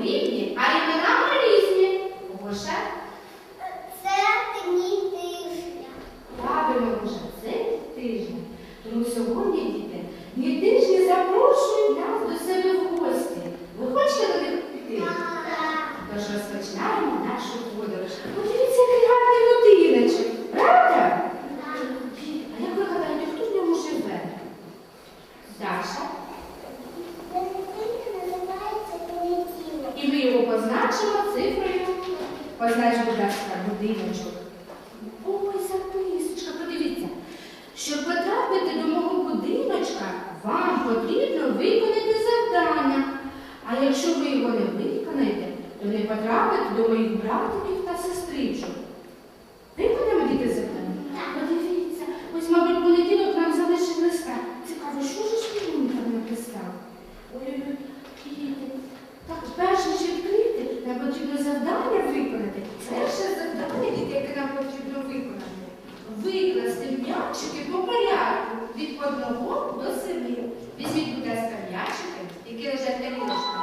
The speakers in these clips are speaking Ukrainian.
convenient, I ми його позначимо цифрою. Познач, будь ласка, будиночок. Ой, записочка, подивіться. Щоб потрапити до мого будиночка, вам потрібно виконати завдання. А якщо ви його не виконаєте, то не потрапите до моїх братиків та сестричок. Виконаємо діти завдання? Подивіться, ось, мабуть, понеділок нам залишив листа. Цікаво, що ж він там написав? Ой-ой-ой, діти. Так, перше ж відкрити, нам потрібно завдання виконати. Перше завдання, діти, яке нам потрібно виконати. Викласти м'ячики по порядку від одного до семи. Візьміть, будь ласка, м'ячики, які лежать на ліжку,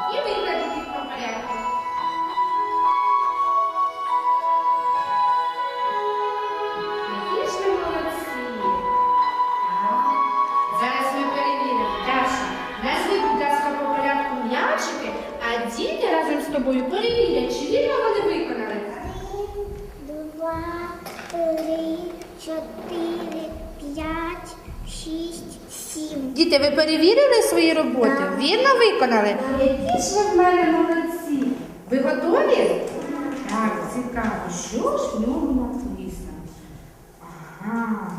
шість, сім. Діти, ви перевірили свої роботи? Вірно виконали? Які ж ви в мене молодці? Ви готові? Так, цікаво. Що ж в ньому написано? Ага.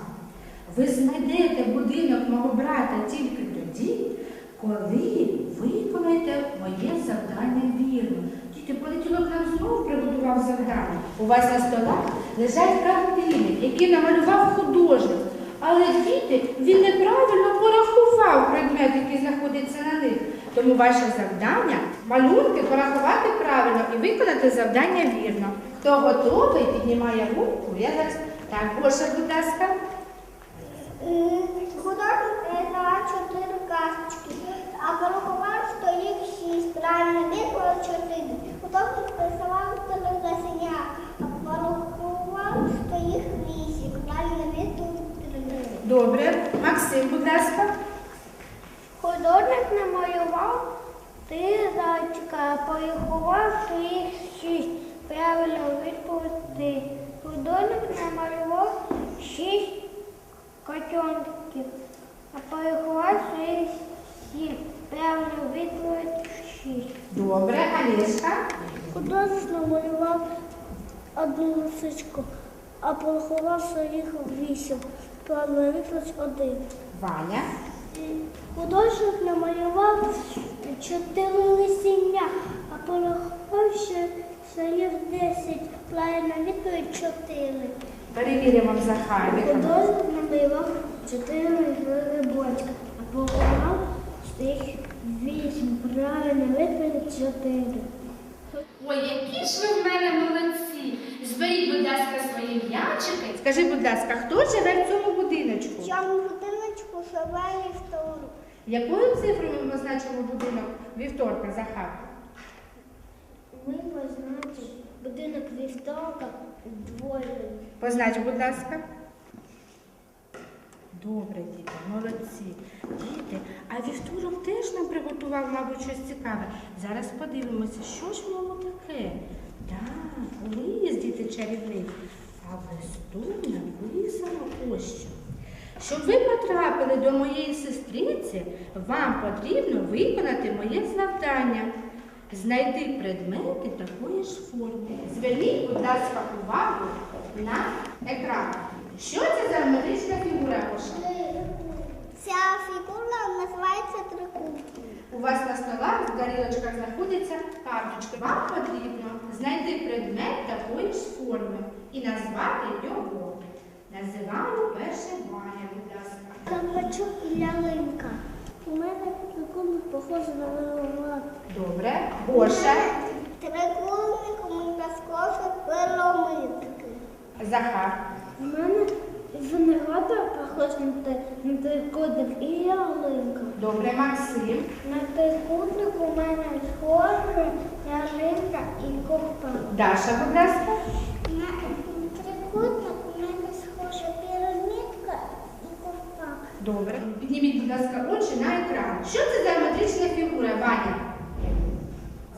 Ви знайдете будинок мого брата тільки тоді, коли виконаєте моє завдання вірно. Діти, понеділок нам знову приготував завдання. У вас на столах лежать картини, які намалював художник. Але діти, він неправильно порахував предмет, який знаходиться на них. Тому ваше завдання малюнки порахувати правильно і виконати завдання вірно. Хто готовий, піднімає руку. Я так, Гоша, будь ласка. Художник нарисував чотири карточки, а порахував, що їх шість. Правильно відповідь чотири. Художник нарисував три лисеня, а порахував, що їх вісім. Правильно відповідь три. Добре. Максим, будь ласка. Художник намалював три зайчика, порахував, що шість. Правильно відповідь три. Художник намалював шість котенків, а порахував, що їх сім. Правильно відповідь шість. Добре, Олешка. Художник намалював одну лисичку, а порахував, що їх вісім. Правильно відповідь один. Ваня. Художник намалював чотири лисіння, а порахував, що, що їх десять. Правильно відповідь чотири. Перевіримо в Захарі. Художник намалював чотири грибочка, а порахував, їх вісім. Правильно відповідь чотири. Ой, які ж ви в мене молодці. Зберіть, будь ласка, свої м'ячики. Скажи, будь ласка, хто живе? В цьому живе вівторок. Якою цифрою ми позначимо будинок вівторка, Захар? Ми позначимо будинок вівторка двоє. Познач, будь ласка. Добре, діти, молодці. Діти, а вівторок теж нам приготував, мабуть, щось цікаве. Зараз подивимося, що ж в ньому таке. Так, лист, діти чарівний. А в листу написано ось що. Щоб ви потрапили до моєї сестриці, вам потрібно виконати моє завдання. Знайти предмети такої ж форми. Зверніть, будь ласка, увагу на екран. Що це за геометрична фігура, Гоша? Ця фігура називається трикутник. У вас на столах в тарілочках знаходяться карточки. Вам потрібно знайти предмет такої ж форми і назвати його. Називаємо перше Ваня, будь ласка. Кабачок і ялинка. У мене трикутник похожий на веломат. Добре. Гоша, Трикутник у мене схожий веломитки. Захар, У мене виноградар похожий на трикутник і ялинка. добре, Максим, На трикутник у мене схожа ялинка і ковпа. Даша, будь ласка. На трикутник у мене схожа пірамідка і ковпа. Добре. Підніміть, будь ласка, очі на екран. Що це за геометрична фігура, Ваня?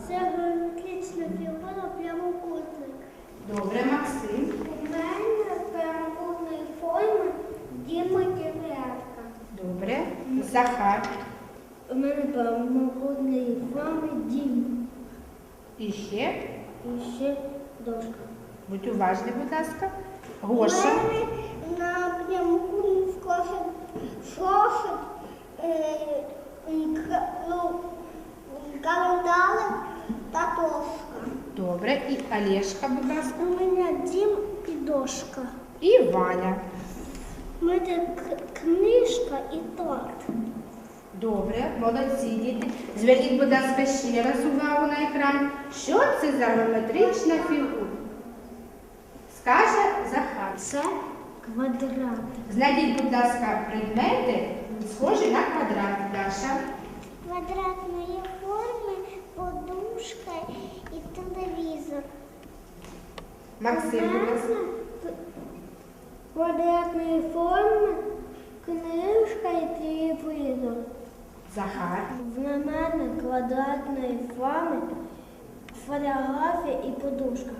Це геометрична фігура прямокутник. Добре, Максим. У мене прямокутної форми Діма Ківятка. Добре. Захар. У мене прямокутної форми Дім. І ще. І ще дошка. Будь уважні, будь ласка. Гоша. на прямокутній скошик шошик ну, календар та дошка. Добре. І Олешка, будь ласка. У мене дім і дошка. І Ваня. У мене к- книжка і торт. Добре, молодці діти. Зверніть, будь ласка, ще раз увагу на екран. Що це за геометрична фігура? Скаже Захар. Це квадрат. Знайдіть, будь ласка, предмети, схожі на квадрат, Даша. Квадратної форми, подушка і телевізор. Максим, будь ласка. Квадратної форми, книжка і телевізор. Захар. В мене квадратної форми, фотографія і подушка.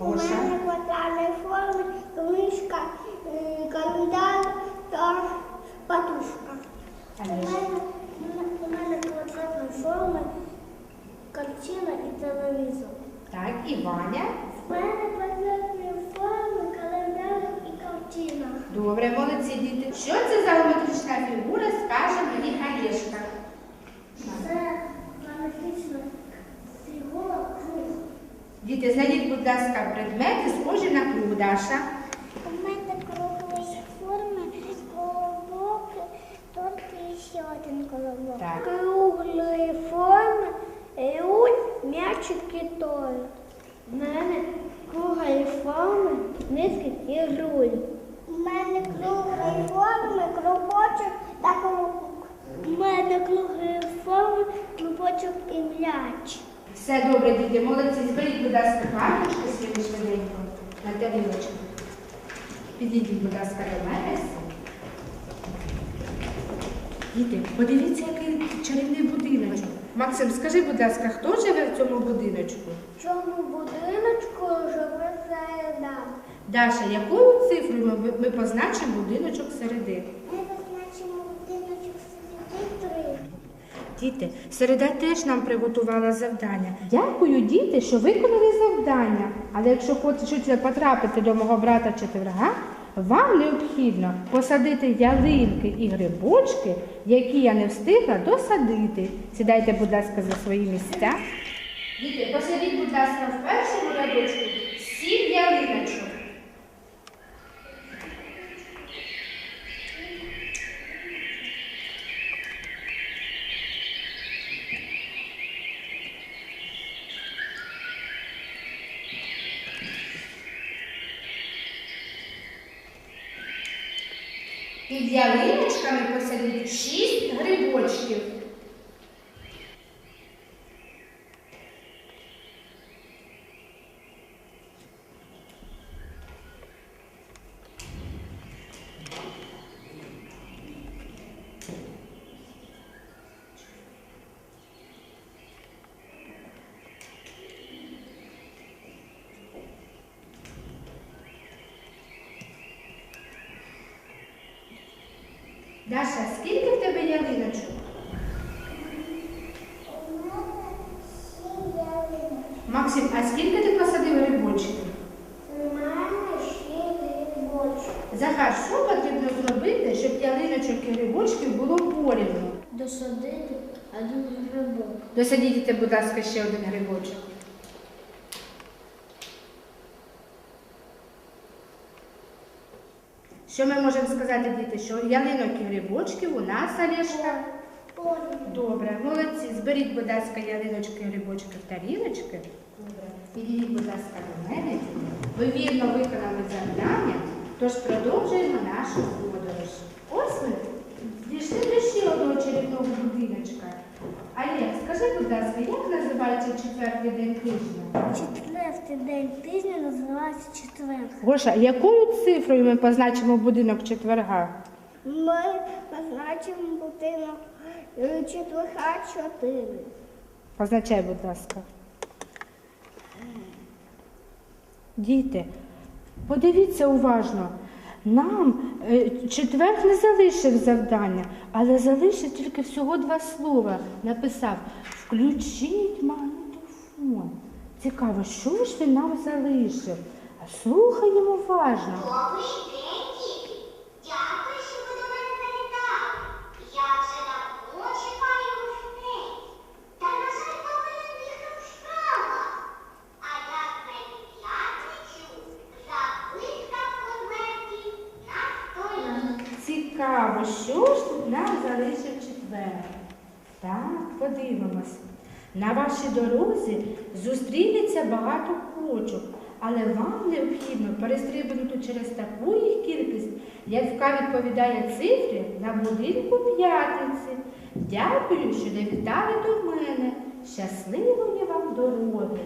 У мене квадратної форми, книжка, е, календар та подушка. У мене, у мене квадратної форми, картина і телевізор. Так, і Ваня. У мене квадратної форми, календар і картина. Добре, молодці діти. Що це за геометрична фігура, скаже мені Олешка. Це геометрична фігура круг. Діти, знайдіть, будь ласка, предмети, схожі на круг, Даша. У мене круглої форми, колобок, тут ще один колобок. Так. Круглої форми, руль, м'ячик і той. У мене круглої форми, низки і руль. У мене круглої форми, клубочок та колобок. У мене круглої форми, клубочок і м'яч. Все добре, діти, молодці. Зберіть, будь ласка, карточки свої швиденько на тарілочку. Підійдіть, будь ласка, до мене. Діти, подивіться, який чарівний будиночок. Максим, скажи, будь ласка, хто живе в цьому будиночку? В цьому будиночку живе середа. Даша, якою цифрою ми, ми позначимо будиночок середи? Ми позначимо будиночок середи три. Діти, середа теж нам приготувала завдання. Дякую, діти, що виконали завдання. Але якщо хочете потрапити до мого брата четверга, вам необхідно посадити ялинки і грибочки, які я не встигла досадити. Сідайте, будь ласка, за свої місця. Діти, посадіть, будь ласка, в першому рядочку сім ялиночок. Під ялиночками посадіть шість грибочків. Даша, скільки в тебе ялиночок? Максим, а скільки ти посадив грибочків? У мене ще грибочок. Захар, що потрібно зробити, щоб ялиночок і грибочків було порівну? Досадити один грибок. Досадіть, будь ласка, ще один грибочок. Що ми можемо сказати, діти, що ялинок і грибочків у нас, Олешка? Добре, молодці. Зберіть, будь ласка, ялиночки грибочки в тарілочки. Підійдіть, будь ласка, до мене. Ви вірно виконали завдання, тож продовжуємо нашу подорож. Ось ми дійшли до ще одного чарівного будиночка. Олег, скажи, будь ласка, як називається четвертий день тижня? Четвертий день тижня називається четвер. Гоша, якою цифрою ми позначимо будинок четверга? Ми позначимо будинок е, четверга чотири. Позначай, будь ласка. Діти, подивіться уважно. Нам е, четверг не залишив завдання, але залишив тільки всього два слова. Написав Включіть магнітофон. Цікаво, що ж він нам залишив? Слухаємо уважно. Добрий день, діти! Дякую, що ви до мене завітали. Я вже давно чекаю гостей. Та, на жаль, повинен бігти в справах. А я знайду п'ятницю записка в конверті на столі. Цікаво, що ж тут нам залишив четвер? Так, подивимось. На вашій дорозі зустрінеться багато кочок, але вам необхідно перестрибнути через таку їх кількість, яка відповідає цифрі на будинку п'ятниці. Дякую, що завітали до мене. Щасливої вам дороги!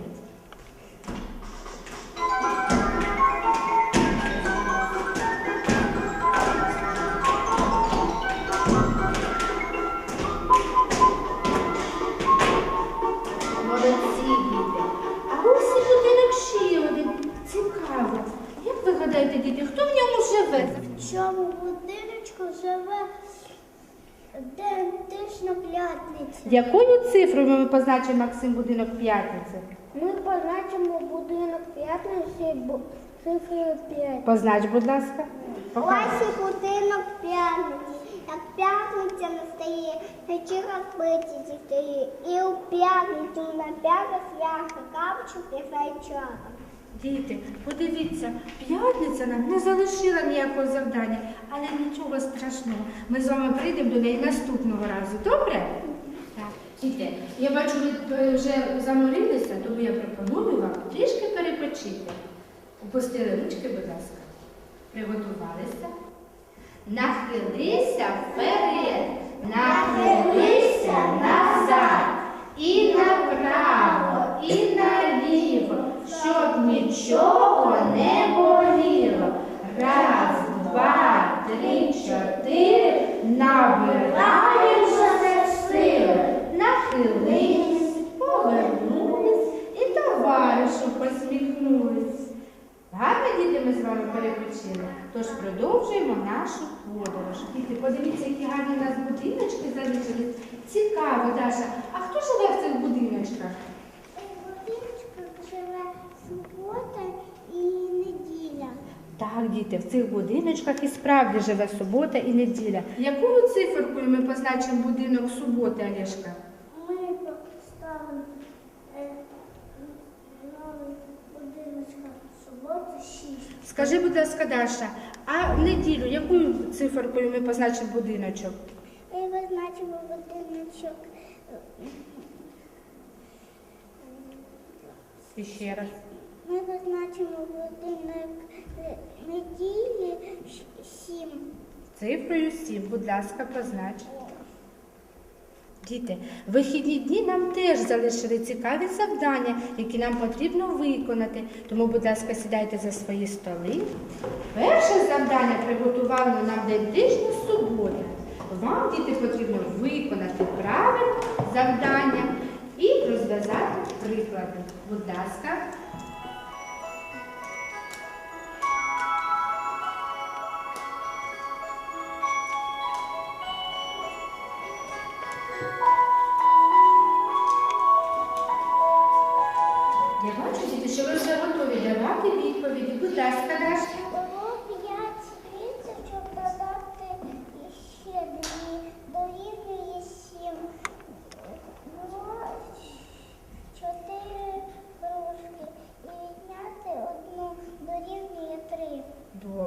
Як діти, хто в ньому живе? В цьому будиночку живе день тижня п'ятниця. Якою цифрою ми позначимо Максим будинок п'ятниці? Ми позначимо будинок п'ятниці цифрою 5. Познач, будь ласка. Ось і будинок п'ятниці. Як п'ятниця настає, вечір розбиті стає. І у п'ятницю на п'яте свято кавчук і зайчата. Діти, подивіться, п'ятниця нам не залишила ніякого завдання, але нічого страшного. Ми з вами прийдемо до неї наступного разу. Добре? Так. Діти, я бачу, ви е, вже заморилися, тому я пропоную вам трішки перепочити. Опустили ручки, будь ласка. Приготувалися. Нахилися вперед, нахилися назад, і направо, щоб нічого не боліло. Раз, два, три, чотири, набираємо все сили. Нахилились, повернулись і товаришу посміхнулись. Гарно, діти, ми з вами перепочили. Тож продовжуємо нашу подорож. Діти, подивіться, які гарні у нас будиночки залишились. Цікаво, Даша. А хто живе в цих будиночках? Субота і неділя. Так, діти, в цих будиночках і справді живе субота і неділя. Якою циферкою ми позначимо будинок суботи, Олешка? Ми поставимо е, новий будиночка субота 6. Скажи, будь ласка, Даша, а в неділю якою циферкою ми позначимо будиночок? Ми визначимо будиночок І ще раз. Ми визначимо будинок е, неділі 7. Цифрою 7, будь ласка, познач. Діти, вихідні дні нам теж залишили цікаві завдання, які нам потрібно виконати. Тому, будь ласка, сідайте за свої столи. Перше завдання приготували нам день тижня субота. Вам, діти, потрібно виконати правильно завдання і розв'язати приклади. Будь ласка.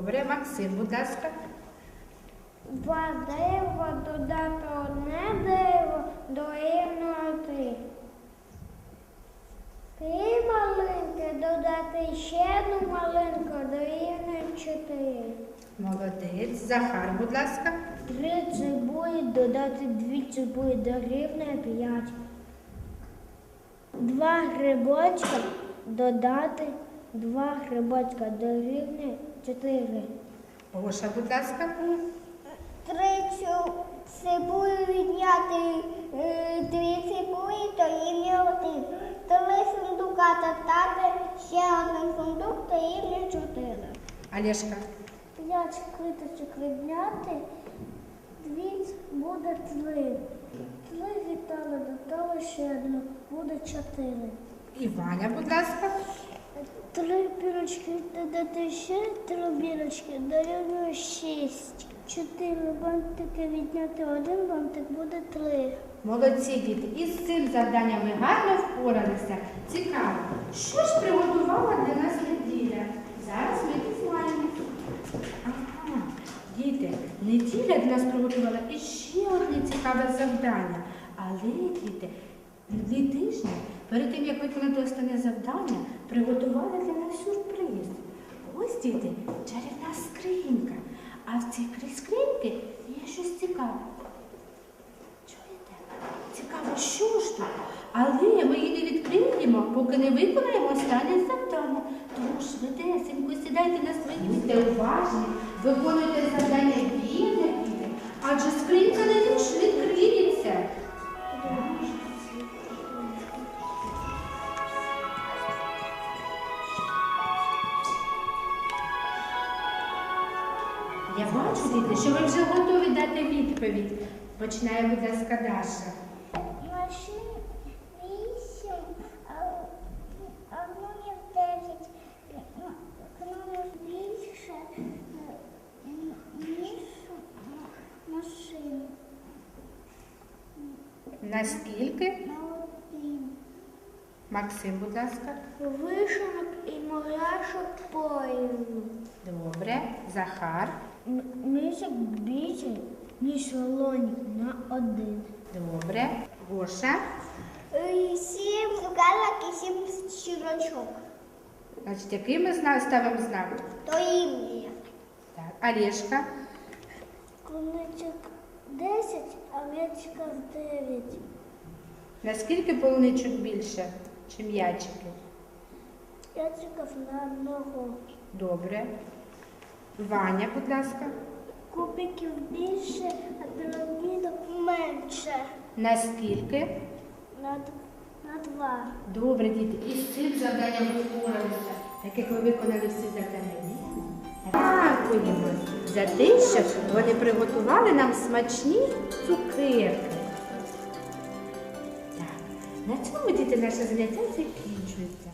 Добре, Максим, будь ласка. Два дерева додати одне дерево дорівнює три. Три малинки додати ще одну малинку дорівнює чотири. Молодець. Захар, будь ласка. Три цибулі додати дві цибулі дорівнює п'ять. Два грибочка додати два грибочка дорівнює чотири. Гоша, будь ласка. Три цибулі відняти е, дві цибулі дорівнює один. Три сундука додати ще один сундук дорівнює чотири. Олешка. П'ять квіточок відняти, дві буде три. Три віддали додали ще одну, буде чотири. І Ваня, будь ласка. Три бірочки додати ще три бірочки, дорівнює шість. Чотири бантики відняти один бантик буде три. Молодці діти. Із цим завданням ви гарно впоралися. Цікаво, що ж приготувала для нас неділя? Зараз ми дізнаємося. Ага, діти, неділя для нас приготувала іще одне цікаве завдання. Але, діти, дві тижні перед тим, як виконати останнє завдання, приготували для нас сюрприз. Ось, діти, чарівна скринька. А в цій скриньці є щось цікаве. Чуєте? Цікаво, що ж тут? Але ми її не відкриємо, поки не виконаємо останнє завдання. Тому швидесенько сідайте на свої будьте уважні, виконуйте завдання вірно, адже скринька не відкриється. Відповідь. Починає, будь ласка, Даша. Машин вісім, а номер дев'ять. Номер більше, ніж машин. Наскільки? Максим, будь ласка. Вишенок і мурашок поїзду. Добре. Захар. Місяк більше, ніж лонік на один. Добре. Гоша. Сім цукерок і сім щірочок. Значить, який ми зна- ставимо знак? То ім'я. Так. Олешка. Куничок 10, а м'ячика 9. Наскільки полуничок більше, чи м'ячики? М'ячиків на одного. Добре. Ваня, будь ласка. Кубиків більше, а пірамідок менше. Наскільки? На, на два. Добре, діти. І з цим завданням ви впоралися, так як ви виконали всі завдання. Дякуємо за те, що вони приготували нам смачні цукерки. Так, на цьому діти наше заняття закінчується.